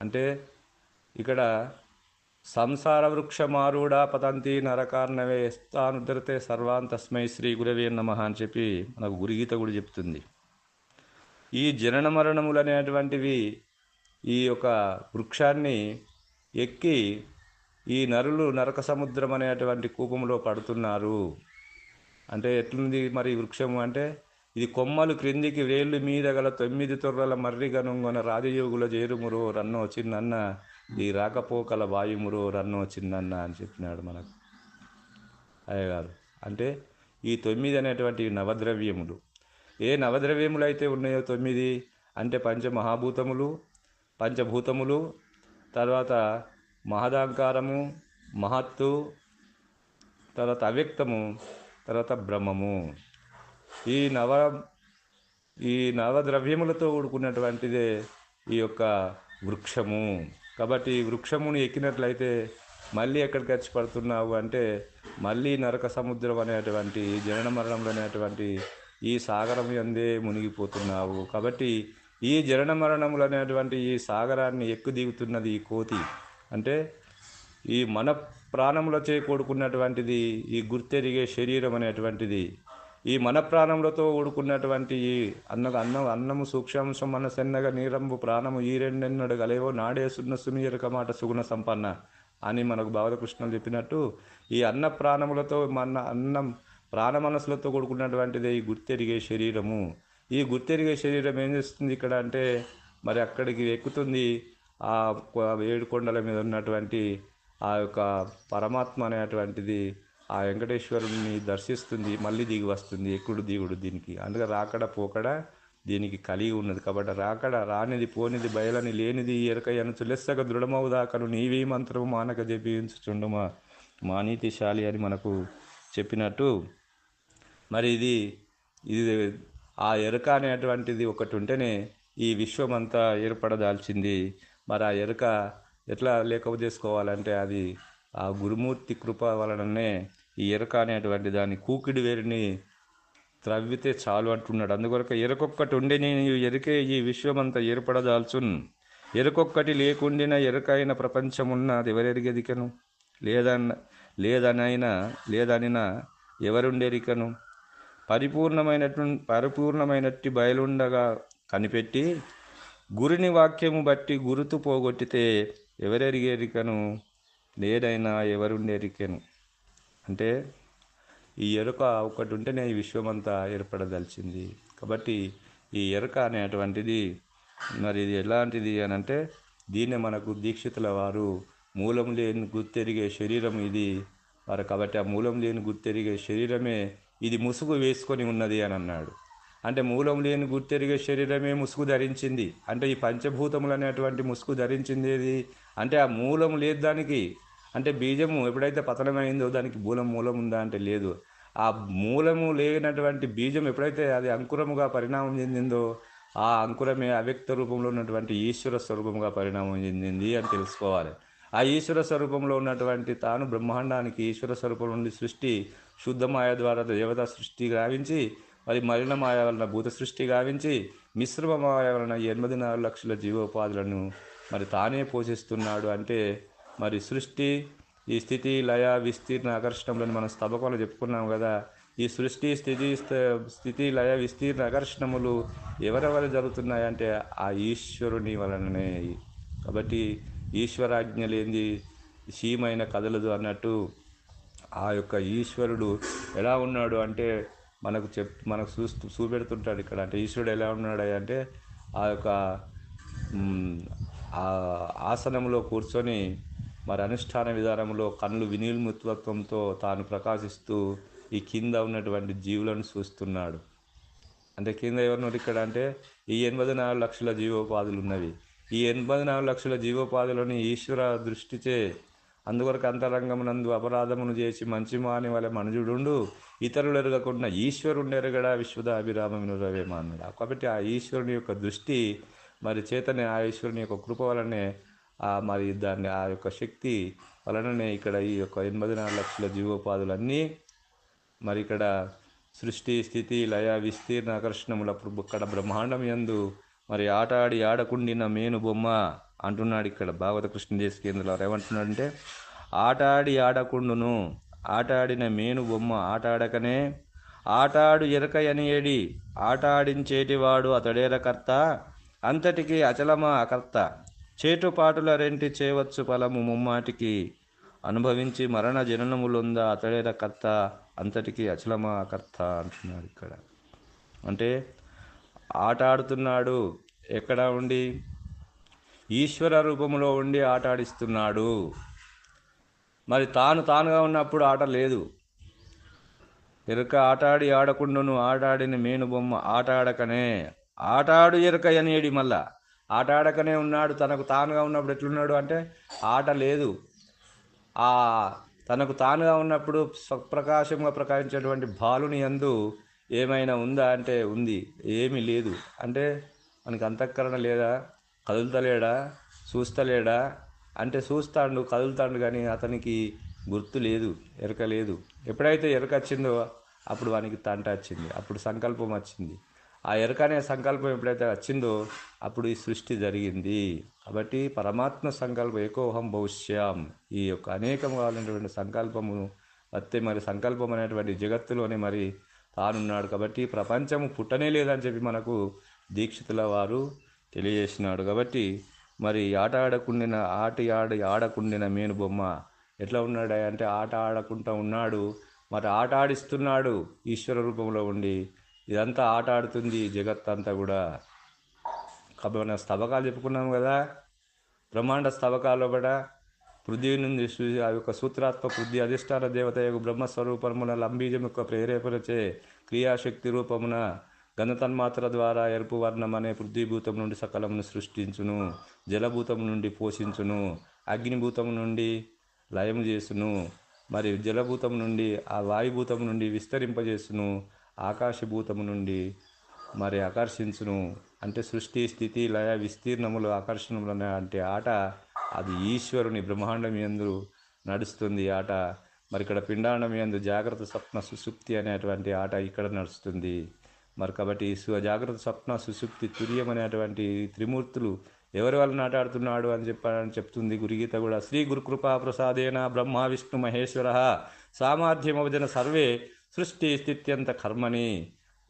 అంటే ఇక్కడ సంసార వృక్ష మారుడా పతంతి నరకార్ణవే స్థానుద్ధరితే సర్వాన్ తస్మై శ్రీ గురవే నమ అని చెప్పి మనకు గురుగీత కూడా చెప్తుంది. ఈ జనన మరణములు అనేటువంటివి ఈ యొక్క వృక్షాన్ని ఎక్కి ఈ నరులు నరక సముద్రం అనేటువంటి కూపంలో పడుతున్నారు. అంటే ఎట్లుంది మరి వృక్షము అంటే ఇది కొమ్మలు క్రిందికి వేళ్ళు మీద గల తొమ్మిది తొర్రల మర్రిగనుంగొన రాజయోగుల చేరుమురో రన్నో చిన్నన్న ఈ రాకపోకల వాయుమురో రన్నో చిన్నన్న అని చెప్పినాడు మనకు. అయ్యగారు అంటే ఈ తొమ్మిది అనేటువంటి నవద్రవ్యములు. ఏ నవద్రవ్యములు అయితే ఉన్నాయో తొమ్మిది? అంటే పంచమహాభూతములు పంచభూతములు తర్వాత మహదాంకారము మహత్తు తర్వాత అవ్యక్తము తర్వాత బ్రహ్మము. ఈ నవ ఈ నవద్రవ్యములతో కూడుకున్నటువంటిదే ఈ యొక్క వృక్షము. కాబట్టి వృక్షమును వృక్షముని ఎక్కినట్లయితే మళ్ళీ ఎక్కడికి వచ్చి పడుతున్నావు అంటే మళ్ళీ నరక సముద్రం అనేటువంటి జనన మరణంలో అనేటువంటి ఈ సాగరం ఎందే మునిగిపోతున్నావు. కాబట్టి ఈ జనన మరణములు అనేటువంటి ఈ సాగరాన్ని ఎక్కు దిగుతున్నది ఈ కోతి. అంటే ఈ మన ప్రాణములచే కూడుకున్నటువంటిది ఈ గుర్తెరిగే శరీరం అనేటువంటిది ఈ మన ప్రాణములతో కూడుకున్నటువంటి ఈ అన్న అన్నం అన్నము సూక్ష్మాంశం మన సెన్నగ నీరంబు ప్రాణము ఈ రెండెన్నడు గలేవో నాడే సున్న సుమియరక మాట సుగుణ సంపన్న అని మనకు బాలకృష్ణులు చెప్పినట్టు ఈ అన్న ప్రాణములతో మన అన్నం ప్రాణ మనసులతో కూడుకున్నటువంటిది ఈ గుర్తెరిగే శరీరము. ఈ గుర్తెరిగే శరీరం ఏం చేస్తుంది ఇక్కడ అంటే మరి అక్కడికి ఎక్కుతుంది ఆ కొ- ఏడు కొండల మీద ఉన్నటువంటి ఆ యొక్క పరమాత్మ అనేటువంటిది ఆ వెంకటేశ్వరుని దర్శిస్తుంది మళ్ళీ దిగి వస్తుంది. ఎక్కుడు దిగుడు దీనికి? అందుకే రాకడ పోకడ దీనికి కలిగి ఉన్నది. కాబట్టి రాకడ రానిది పోనిది బయలని లేనిది ఎరక ఎనుచు లెస్సగ దృఢమవుదాకను నీవీ మంత్రము మానక జపించుచుండుమా మానీతిశాలి అని మనకు చెప్పినట్టు మరి ఇది ఇది ఆ ఎరుక అనేటువంటిది ఒకటి ఉంటేనే ఈ విశ్వమంతా ఏర్పడదాల్చింది మరి ఆ ఎరుక ఎట్లా లేకవ చేసుకోవాలంటే అది ఆ గురుమూర్తి కృప వలననే ఈ ఎరక అనేటువంటి దాని కూకిడి వేరిని త్రవ్వితే చాలు అంటున్నాడు. అందుకొరకు ఎరకొక్కటి ఉండి నేను ఎరికే ఈ విశ్వమంతా ఏర్పడదాల్చున్. ఎరకొక్కటి లేకుండిన ఎరకైన ప్రపంచమున్నది ఎవరెరిగెదికను? లేదన్న లేదనైనా లేదనినా ఎవరుండెరికను? పరిపూర్ణమైనటు పరిపూర్ణమైనట్టి బయలుండగా కనిపెట్టి గురుని వాక్యము బట్టి గురుతు పోగొట్టితే ఎవరెరిగేరికను? లేదైనా ఎవరుండెరికెను? అంటే ఈ ఎరుక ఒకటి ఉంటేనే ఈ విశ్వమంతా ఏర్పడదలిచింది. కాబట్టి ఈ ఎరుక అనేటువంటిది మరి ఇది ఎలాంటిది అని అంటే దీన్నే మనకు దీక్షితుల వారు మూలం లేని గుర్తెరిగే శరీరం ఇది. వారు కాబట్టి ఆ మూలం లేని గుర్తెరిగే శరీరమే ఇది ముసుగు వేసుకొని ఉన్నది అని అన్నాడు. అంటే మూలం లేని గుర్తెరిగే శరీరమే ముసుగు ధరించింది. అంటే ఈ పంచభూతములు అనేటువంటి ముసుగు ధరించింది ఏది? అంటే ఆ మూలం లేదు దానికి అంటే బీజము ఎప్పుడైతే పతనమైందో దానికి మూలం మూలం ఉందా అంటే లేదు. ఆ మూలము లేనటువంటి బీజం ఎప్పుడైతే అది అంకురముగా పరిణామం చెందిందో ఆ అంకురమే అవ్యక్త రూపంలో ఉన్నటువంటి ఈశ్వర స్వరూపంగా పరిణామం చెందింది అని తెలుసుకోవాలి. ఆ ఈశ్వర స్వరూపంలో ఉన్నటువంటి తాను బ్రహ్మాండానికి ఈశ్వర స్వరూపం నుండి సృష్టి శుద్ధమాయ ద్వారా దేవతా సృష్టి గావించి మరి మలినమాయ వలన భూత సృష్టి గావించి మిశ్రమ మాయ వలన ఎనిమిది నాలుగు లక్షల జీవోపాధులను మరి తానే పోషిస్తున్నాడు అంటే మరి సృష్టి ఈ స్థితి లయ విస్తీర్ణ ఆకర్షణములని మనం స్తబకంలో చెప్పుకున్నాం కదా. ఈ సృష్టి స్థితి స్థితి లయ విస్తీర్ణ ఆకర్షణములు ఎవరెవరు జరుగుతున్నాయంటే ఆ ఈశ్వరుని వలననే. కాబట్టి ఈశ్వరాజ్ఞ లేనిది సీమైన కదలదు అన్నట్టు ఆ యొక్క ఈశ్వరుడు ఎలా ఉన్నాడు అంటే మనకు చెప్ మనకు చూస్తూ చూపెడుతుంటాడు ఇక్కడ. అంటే ఈశ్వరుడు ఎలా ఉన్నాడు అంటే ఆ యొక్క ఆ ఆసనంలో కూర్చొని మరి అనుష్ఠాన విధానంలో కళ్ళు వినిర్ముత్వత్వంతో తాను ప్రకాశిస్తూ ఈ కింద ఉన్నటువంటి జీవులను చూస్తున్నాడు. అంటే కింద ఎవరున్నారు ఇక్కడ అంటే ఈ ఎనభై నాలుగు లక్షల జీవోపాధులు ఉన్నవి. ఈ ఎనభై నాలుగు లక్షల జీవోపాధులని ఈశ్వర దృష్టిచే అందువరకు అంతరంగమునందు అపరాధమును చేసి మంచి మాని వల్ల మనుజుడుండు ఇతరులు ఎరగకుండా ఈశ్వరుడు ఎరగడా విశ్వదాభిరామము రవేమా అన్నాడు. కాబట్టి ఆ ఈశ్వరుని యొక్క దృష్టి మరి చేతనే ఆ ఈశ్వరుని యొక్క కృప వలనే మరి దాన్ని ఆ యొక్క శక్తి వలననే ఇక్కడ ఈ యొక్క ఎనభై నాలుగు లక్షల జీవోపాధులన్నీ మరి ఇక్కడ సృష్టి స్థితి లయ విస్తీర్ణ ఆకర్షణముల ఇక్కడ బ్రహ్మాండం యందు మరి ఆట ఆడి ఆడకుండిన మేను బొమ్మ అంటున్నాడు ఇక్కడ భాగవత కృష్ణదేశ కేంద్రంలో. ఏమంటున్నాడంటే ఆట ఆడి ఆడకుండును ఆట ఆడిన మేను బొమ్మ ఆట ఆడకనే ఆటాడు ఎరక ఏడి ఆట ఆడించేటివాడు అతడేరకర్త అంతటికి అచలమా అకర్త చేటుపాటుల రెంటి చేయవచ్చు ఫలము ముమ్మాటికి. అనుభవించి మరణ జననములుందా అతడేర కర్త అంతటికి అచలమా కర్త అంటున్నాడు ఇక్కడ. అంటే ఆట ఆడుతున్నాడు ఎక్కడ ఉండి? ఈశ్వర రూపంలో ఉండి ఆట ఆడిస్తున్నాడు మరి తాను తానుగా ఉన్నప్పుడు ఆట లేదు. ఎరుక ఆటాడి ఆడకుండాను ఆటాడిన మేను బొమ్మ ఆట ఆడకనే ఆటాడు ఎరుక అనేడి మళ్ళా ఆట ఆడకనే ఉన్నాడు తనకు తానుగా ఉన్నప్పుడు ఎట్లున్నాడు అంటే ఆట లేదు. ఆ తనకు తానుగా ఉన్నప్పుడు స్వప్రకాశంగా ప్రకాశించేటువంటి బాలుని యందు ఏమైనా ఉందా అంటే ఉంది. ఏమీ లేదు. అంటే మనకి అంతఃకరణ లేదా? కదులుతలేడా? చూస్తలేడా? అంటే చూస్తాడు కదులుతాడు కానీ అతనికి గుర్తు లేదు ఎరక లేదు. ఎప్పుడైతే ఎరక వచ్చిందో అప్పుడు వానికి తంట వచ్చింది అప్పుడు సంకల్పం వచ్చింది. ఆ ఎరక అనే సంకల్పం ఎప్పుడైతే వచ్చిందో అప్పుడు ఈ సృష్టి జరిగింది. కాబట్టి పరమాత్మ సంకల్పం ఏకోహం భవిష్యం. ఈ యొక్క అనేకం కావాలనేటువంటి సంకల్పము వస్తే మరి సంకల్పం అనేటువంటి జగత్తులోనే మరి తానున్నాడు. కాబట్టి ప్రపంచము పుట్టనే లేదని చెప్పి మనకు దీక్షితుల వారు తెలియజేసినాడు. కాబట్టి మరి ఆట ఆడకుండిన ఆట ఆడి ఆడకుండిన మేను బొమ్మ ఎట్లా ఉన్నాడు? అంటే ఆట ఆడకుండా ఉన్నాడు మరి ఆట ఆడిస్తున్నాడు ఈశ్వర రూపంలో ఉండి. ఇదంతా ఆట ఆడుతుంది జగత్ అంతా కూడా. కాబట్టి మనం స్తవకాలు చెప్పుకున్నాం కదా బ్రహ్మాండ స్తవకాలు కూడా పృథ్వీ నుండి ఆ యొక్క సూత్రాత్మ పృథ్వీ అధిష్టాన దేవత యొక్క బ్రహ్మస్వరూపమున లంబీజం యొక్క ప్రేరేపణచే క్రియాశక్తి రూపమున గంధతన్మాత్ర ద్వారా ఎరుపు వర్ణం అనే పృథ్వీభూతం నుండి సకలమును సృష్టించును జలభూతం నుండి పోషించును అగ్నిభూతం నుండి లయం చేసును మరి జలభూతం నుండి ఆ వాయుభూతం నుండి విస్తరింపజేసును ఆకాశభూతము నుండి మరి ఆకర్షించును. అంటే సృష్టి స్థితి లయ విస్తీర్ణములు ఆకర్షణములు అనే అంటే ఆట అది ఈశ్వరుని బ్రహ్మాండం యందు నడుస్తుంది ఈ ఆట. మరి ఇక్కడ పిండాండం యందు జాగ్రత్త స్వప్న సుసుప్తి అనేటువంటి ఆట ఇక్కడ నడుస్తుంది. మరి కాబట్టి సు- జాగ్రత్త స్వప్న సుసుప్తి తుర్యం అనేటువంటి త్రిమూర్తులు ఎవరి వల్ల నాటాడుతున్నాడు అని చెప్పని చెప్తుంది గురుగీత కూడా. శ్రీ గురుకృపా ప్రసాదేన బ్రహ్మ విష్ణు మహేశ్వర సామర్థ్యమవజన సర్వే సృష్టి స్థిత్యంత కర్మని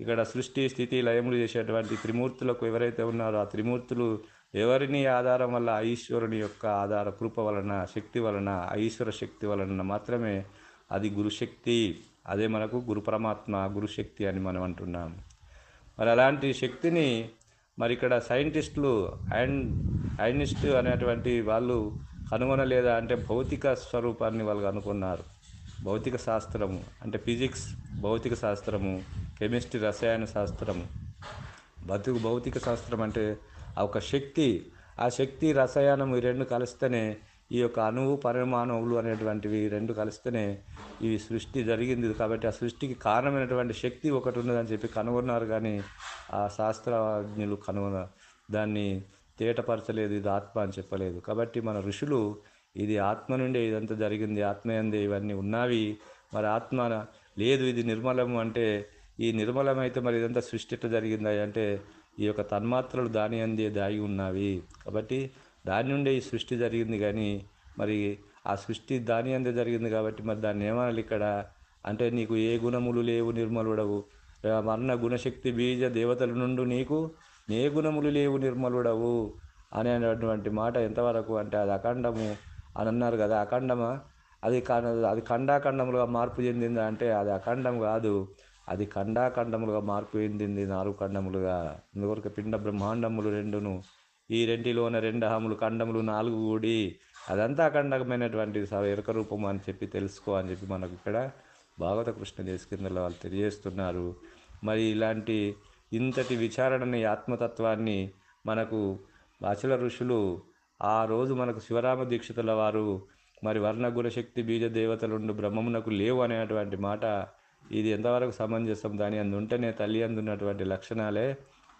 ఇక్కడ సృష్టి స్థితి లయములు చేసేటువంటి త్రిమూర్తులకు ఎవరైతే ఉన్నారో ఆ త్రిమూర్తులు ఎవరిని ఆధారం వల్ల ఆ ఈశ్వరుని యొక్క ఆధార కృప వలన శక్తి వలన ఈశ్వర శక్తి వలన మాత్రమే అది గురుశక్తి అదే మనకు గురు పరమాత్మ గురుశక్తి అని మనం అంటున్నాం. మరి అలాంటి శక్తిని మరి ఇక్కడ సైంటిస్టులు అండ్ ఐనిస్ట్ అనేటువంటి వాళ్ళు కనుగొనలేదా అంటే భౌతిక స్వరూపాన్ని వాళ్ళు కనుగొన్నారు. భౌతిక శాస్త్రము అంటే ఫిజిక్స్ భౌతిక శాస్త్రము కెమిస్ట్రీ రసాయన శాస్త్రము. బతుకు భౌతిక శాస్త్రం అంటే ఆ ఒక శక్తి ఆ శక్తి రసాయనం ఈ రెండు కలిస్తేనే ఈ యొక్క అణువు పరిమాణువులు అనేటువంటివి రెండు కలిస్తేనే ఈ సృష్టి జరిగింది. కాబట్టి ఆ సృష్టికి కారణమైనటువంటి శక్తి ఒకటి ఉన్నదని చెప్పి కనుగొన్నారు. కానీ ఆ శాస్త్రజ్ఞులు కనుగొన దాన్ని తేటపరచలేదు. ఇది ఆత్మ అని చెప్పలేదు. కాబట్టి మన ఋషులు ఇది ఆత్మ నుండే ఇదంతా జరిగింది ఆత్మయందే ఇవన్నీ ఉన్నవి. మరి ఆత్మ లేదు ఇది నిర్మలము అంటే ఈ నిర్మలమైతే మరి ఇదంతా సృష్టి జరిగిందా అంటే ఈ యొక్క తన్మాత్రలు దాని అందే దాగి ఉన్నవి. కాబట్టి దాని నుండే ఈ సృష్టి జరిగింది కానీ మరి ఆ సృష్టి దాని అందే జరిగింది కాబట్టి మరి దాన్ని ఏమనాలి ఇక్కడ? అంటే నీకు ఏ గుణములు లేవు నిర్మలుడవు. మరణ గుణశక్తి బీజ దేవతల నుండి నీకు ఏ గుణములు లేవు నిర్మలుడవు అనేటువంటి మాట ఎంతవరకు? అంటే అది అఖండము. అని అన్నారు కదా అఖండమా? అది అది ఖండాఖండములుగా మార్పు చెందింది? అంటే అది అఖండం కాదు. అది ఖండాఖండములుగా మార్పు చెందింది నాలుగు ఖండములుగా. అందుకొరకు పిండ బ్రహ్మాండములు రెండును. ఈ రెంటిలోన రెండు అహములు ఖండములు నాలుగు కూడి అదంతా అఖండమైనటువంటి స- ఎరుక రూపం అని చెప్పి తెలుసుకో అని చెప్పి మనకు ఇక్కడ భాగవత కృష్ణ దేశకిందలో వాళ్ళు తెలియజేస్తున్నారు. మరి ఇలాంటి ఇంతటి విచారణని ఆత్మతత్వాన్ని మనకు అచల ఋషులు ఆ రోజు మనకు శివరామ దీక్షితుల వారు మరి వర్ణ గుణశక్తి బీజ దేవతలుండు బ్రహ్మమునకు లేవు అనేటువంటి మాట ఇది ఎంతవరకు సమంజసం? దాని అందు ఉంటేనే తల్లి అందు ఉన్నటువంటి లక్షణాలే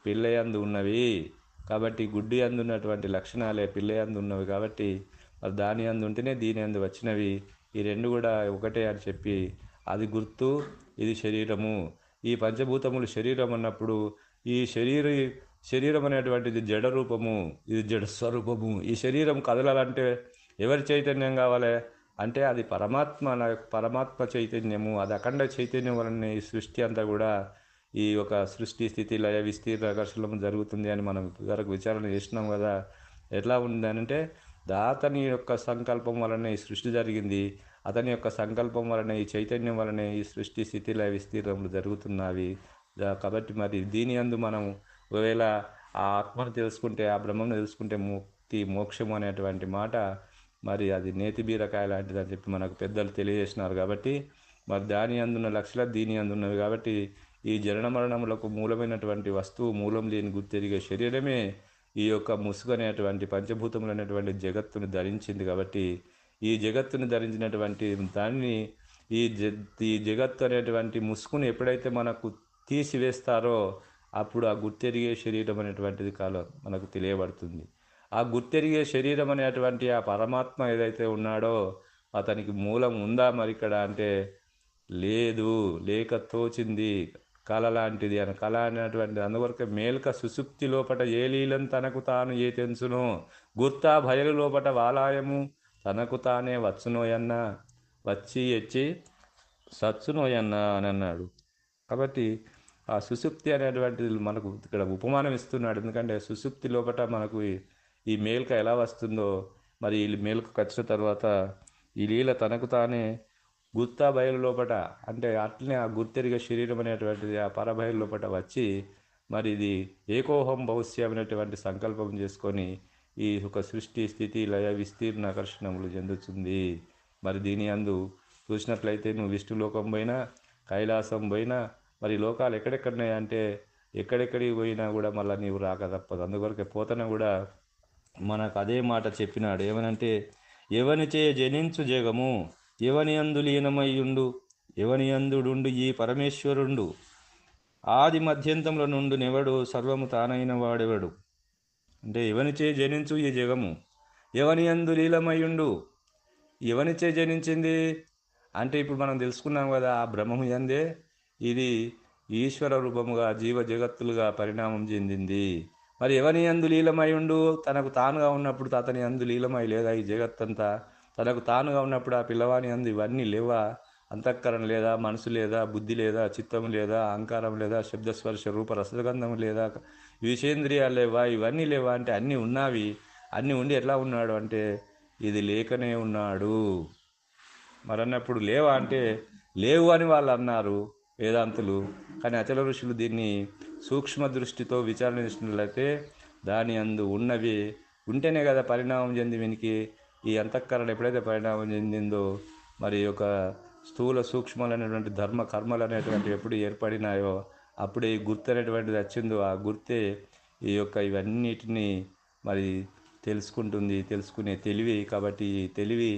పిల్లయందు ఉన్నవి. కాబట్టి గుడ్డి అందున్నటువంటి లక్షణాలే పిల్లయందు ఉన్నవి కాబట్టి మరి దాని అందు ఉంటేనే దీని అందు వచ్చినవి. ఈ రెండు కూడా ఒకటే అని చెప్పి అది గుర్తు ఇది శరీరము. ఈ పంచభూతములు శరీరం అన్నప్పుడు ఈ శరీర శరీరం అనేటువంటిది జడ రూపము ఇది జడ స్వరూపము. ఈ శరీరం కదలాలంటే ఎవరి చైతన్యం కావాలి? అంటే అది పరమాత్మ నా పరమాత్మ చైతన్యము అది అఖండ చైతన్యం వలన ఈ సృష్టి అంతా కూడా ఈ యొక్క సృష్టి స్థితి లయ విస్తీర్ణ ఆకర్షణం జరుగుతుంది అని మనం వరకు విచారణ చేసినాం కదా. ఎట్లా ఉంది అంటే దాతని యొక్క సంకల్పం వలన ఈ సృష్టి జరిగింది. అతని యొక్క సంకల్పం వలన ఈ చైతన్యం వలనే ఈ సృష్టి స్థితి లయ విస్తీర్ణములు జరుగుతున్నవి. కాబట్టి మరి దీని అందు మనం ఒకవేళ ఆ ఆత్మను తెలుసుకుంటే ఆ బ్రహ్మను తెలుసుకుంటే ముక్తి మోక్షము అనేటువంటి మాట మరి అది నేతి బీరకాయ లాంటిది అని చెప్పి మనకు పెద్దలు తెలియజేసినారు కాబట్టి మరి దాని అందున్న లక్షల దీని అందున్నవి కాబట్టి ఈ జనన మరణములకు మూలమైనటువంటి వస్తువు మూలం లేని గుర్తెరిగే శరీరమే ఈ యొక్క ముసుగు అనేటువంటి పంచభూతములు అనేటువంటి జగత్తును ధరించింది కాబట్టి ఈ జగత్తును ధరించినటువంటి దాన్ని ఈ జ ఈ జగత్తు అనేటువంటి ముసుగును ఎప్పుడైతే మనకు తీసివేస్తారో అప్పుడు ఆ గుర్తెరిగే శరీరం అనేటువంటిది కాలం మనకు తెలియబడుతుంది. ఆ గుర్తెరిగే శరీరం అనేటువంటి ఆ పరమాత్మ ఏదైతే ఉన్నాడో అతనికి మూలం ఉందా మరి ఇక్కడ అంటే లేదు లేక తోచింది కళ లాంటిది అని. కళ అనేటువంటిది అందువరకు మేల్క సుసుప్తి లోపట ఏ లీలం తనకు తాను ఏ తెలుసును గుర్తా భయలు లోపట వాలాయము తనకు తానే వచ్చునోయన్న వచ్చి ఎచ్చి సచ్చునోయన్న అని అన్నాడు. కాబట్టి ఆ సుసుప్తి అనేటువంటిది మనకు ఇక్కడ ఉపమానం ఇస్తున్నాడు. ఎందుకంటే సుసుప్తి లోపట మనకు ఈ- మేలుక మేల్క ఎలా వస్తుందో మరి ఈ మేల్క వచ్చిన తర్వాత ఈ లీల తనకు తానే గుర్తా బయలు లోపట అంటే అట్లనే ఆ గుర్తెరిగే శరీరం అనేటువంటిది ఆ పరబయలు లోపల వచ్చి మరి ఇది ఏకోహం భవిష్యం అనేటువంటి సంకల్పం చేసుకొని ఈ ఒక సృష్టి స్థితి లయ విస్తీర్ణ ఆకర్షణములు చెందుతుంది. మరి దీని అందు చూసినట్లయితే నువ్వు విష్ణులోకం పోయినా కైలాసం పోయినా మరి లోకాలు ఎక్కడెక్కడున్నాయి అంటే ఎక్కడెక్కడికి పోయినా కూడా మళ్ళీ నీవు రాక తప్పదు అందుకొరకే పోతన కూడా మనకు అదే మాట చెప్పినాడు. ఏమనంటే ఎవనిచే జనించు జగము ఎవని అందు లీనమయ్యుండు ఎవని అందుడుండు ఈ పరమేశ్వరుండు. ఆది మధ్యంతంలో నుండు నెవడు సర్వము తానైన వాడెవడు? అంటే ఎవనిచే జనించు ఈ జగము ఎవని అందు లీలమయ్యుండు ఎవనిచే జనించింది? అంటే ఇప్పుడు మనం తెలుసుకున్నాం కదా ఆ బ్రహ్మము ఎందే ఇది ఈశ్వర రూపముగా జీవ జగత్తులుగా పరిణామం చెందింది. మరి ఎవని అందు లీలమై ఉండు? తనకు తానుగా ఉన్నప్పుడు అతని అందు లీలమై లేదా ఈ జగత్తంతా? తనకు తానుగా ఉన్నప్పుడు ఆ పిల్లవాని అందు ఇవన్నీ లేవా? అంతఃకరణ లేదా మనసు లేదా బుద్ధి లేదా చిత్తం లేదా అహంకారం లేదా శబ్దస్పర్శ రూప రసగంధం లేదా విషేంద్రియాలు లేవా? ఇవన్నీ లేవా అంటే అన్నీ ఉన్నావి. అన్నీ ఉండి ఎట్లా ఉన్నాడు అంటే ఇది లేకనే ఉన్నాడు. మరి అన్నప్పుడు లేవా అంటే లేవు అని వాళ్ళు అన్నారు. వేదాంతులు. కానీ అచల ఋషులు దీన్ని సూక్ష్మ దృష్టితో విచారణ చేసినట్లయితే దాని అందు ఉన్నవి ఉంటేనే కదా పరిణామం చెంది వీనికి ఈ అంతఃకరణ ఎప్పుడైతే పరిణామం చెందిందో మరి ఒక స్థూల సూక్ష్మాలైనటువంటి ధర్మ కర్మలు అనేటువంటివి ఎప్పుడు ఏర్పడినాయో అప్పుడే ఈ గుర్తు అనేటువంటిది వచ్చిందో ఆ గుర్తే ఈ యొక్క ఇవన్నిటిని మరి తెలుసుకుంటుంది తెలుసుకునే తెలివి. కాబట్టి ఈ తెలివి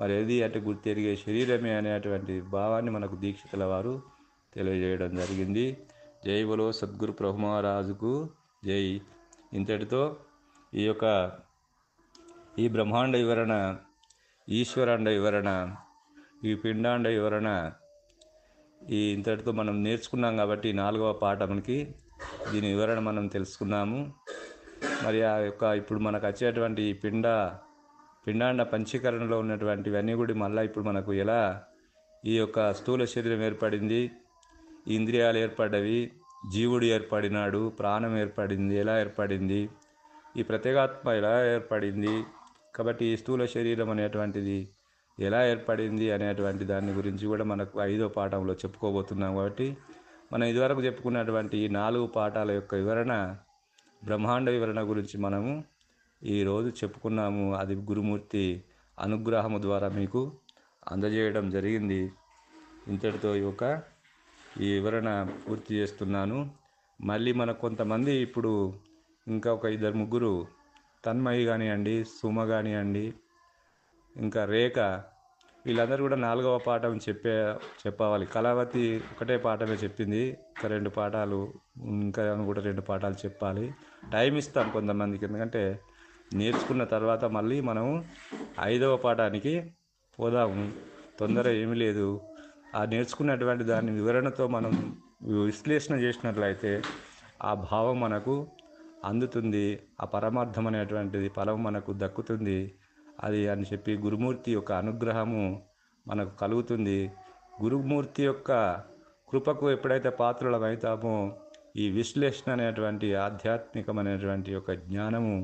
మరి ఏది అంటే గుర్తెరిగే శరీరమే అనేటువంటి భావాన్ని మనకు దీక్షితుల వారు తెలియజేయడం జరిగింది. జై బలో సద్గురు ప్రభుమహారాజుకు జై. ఇంతటితో ఈ యొక్క ఈ బ్రహ్మాండ వివరణ ఈశ్వరాండ వివరణ ఈ పిండాండ వివరణ ఈ ఇంతటితో మనం నేర్చుకున్నాం కాబట్టి నాలుగవ నాలుగవ పాఠంకి దీని వివరణ మనం తెలుసుకున్నాము. మరి ఆ యొక్క ఇప్పుడు మనకు వచ్చేటువంటి ఈ పిండ పిండాండ పంచీకరణలో ఉన్నటువంటివన్నీ కూడా మళ్ళీ ఇప్పుడు మనకు ఎలా ఈ యొక్క స్థూల శరీరం ఏర్పడింది ఇంద్రియాలు ఏర్పడ్డవి జీవుడు ఏర్పడినాడు ప్రాణం ఏర్పడింది ఎలా ఏర్పడింది ఈ ప్రత్యేగాత్మ ఎలా ఏర్పడింది కాబట్టి ఈ స్థూల శరీరం అనేటువంటిది ఎలా ఏర్పడింది అనేటువంటి దాని గురించి కూడా మనకు ఐదో పాఠంలో చెప్పుకోబోతున్నాం కాబట్టి మనం ఇదివరకు చెప్పుకున్నటువంటి ఈ నాలుగు పాఠాల యొక్క వివరణ బ్రహ్మాండ వివరణ గురించి మనము ఈరోజు చెప్పుకున్నాము. అది గురుమూర్తి అనుగ్రహము ద్వారా మీకు అందజేయడం జరిగింది. ఇంతటితో ఈ యొక్క ఈ వివరణ పూర్తి చేస్తున్నాను. మళ్ళీ మన కొంతమంది ఇప్పుడు ఇంకా ఒక ఇద్దరు ముగ్గురు తన్మయి కానివ్వండి సుమ కానివ్వండి ఇంకా రేఖ వీళ్ళందరూ కూడా నాలుగవ పాఠం చెప్పే చెప్పవాలి కళావతి ఒకటే పాఠమే చెప్పింది. ఇంకా రెండు పాఠాలు ఇంకా కూడా రెండు పాఠాలు చెప్పాలి. టైం ఇస్తాం కొంతమందికి. ఎందుకంటే నేర్చుకున్న తర్వాత మళ్ళీ మనం ఐదవ పాఠానికి పోదాము. తొందర ఏమీ లేదు. ఆ నేర్చుకున్నటువంటి దాని వివరణతో మనం విశ్లేషణ చేసినట్లయితే ఆ భావం మనకు అందుతుంది ఆ పరమార్థం అనేటువంటిది ఫలం మనకు దక్కుతుంది. అది అని చెప్పి గురుమూర్తి యొక్క అనుగ్రహము మనకు కలుగుతుంది. గురుమూర్తి యొక్క కృపకు ఎప్పుడైతే పాత్రలమవుతామో ఈ విశ్లేషణ అనేటువంటి ఆధ్యాత్మికమైనటువంటి యొక్క జ్ఞానము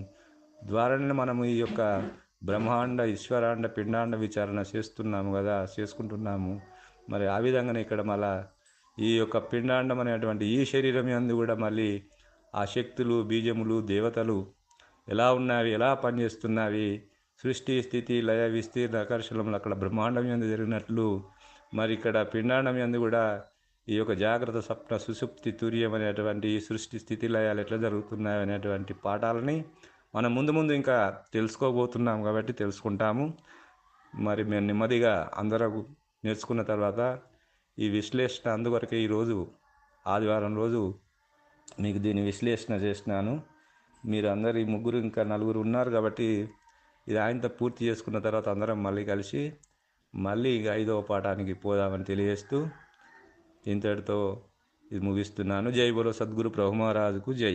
ద్వారానే మనము ఈ యొక్క బ్రహ్మాండ ఈశ్వరాండ పిండాండ విచారణ చేస్తున్నాము కదా చేసుకుంటున్నాము. మరి ఆ విధంగానే ఇక్కడ మళ్ళా ఈ యొక్క పిండాండం అనేటువంటి ఈ శరీరం యందు కూడా మళ్ళీ ఆ శక్తులు బీజములు దేవతలు ఎలా ఉన్నవి ఎలా పనిచేస్తున్నవి సృష్టి స్థితి లయ విస్తీర్ణ ఆకర్షణలు అక్కడ బ్రహ్మాండం ఎందు జరిగినట్లు మరి ఇక్కడ పిండాండం ఎందు కూడా ఈ యొక్క జాగ్రత్త స్వప్న సుసుప్తి తుర్యం అనేటువంటి సృష్టి స్థితి లయాలు ఎట్లా జరుగుతున్నాయి అనేటువంటి పాఠాలని మనం ముందు ముందు ఇంకా తెలుసుకోబోతున్నాం కాబట్టి తెలుసుకుంటాము. మరి మేము నెమ్మదిగా అందరూ నేర్చుకున్న తర్వాత ఈ విశ్లేషణ అందువరకే ఈరోజు ఆదివారం రోజు మీకు దీని విశ్లేషణ చేసినాను. మీరు అందరు ఈ ముగ్గురు ఇంకా నలుగురు ఉన్నారు కాబట్టి ఇది ఆయనతో పూర్తి చేసుకున్న తర్వాత అందరం మళ్ళీ కలిసి మళ్ళీ ఇక ఐదవ పాఠానికి పోదామని తెలియజేస్తూ ఇంతటితో ఇది ముగిస్తున్నాను. జై బోలో సద్గురు ప్రభు మహారాజుకు జై.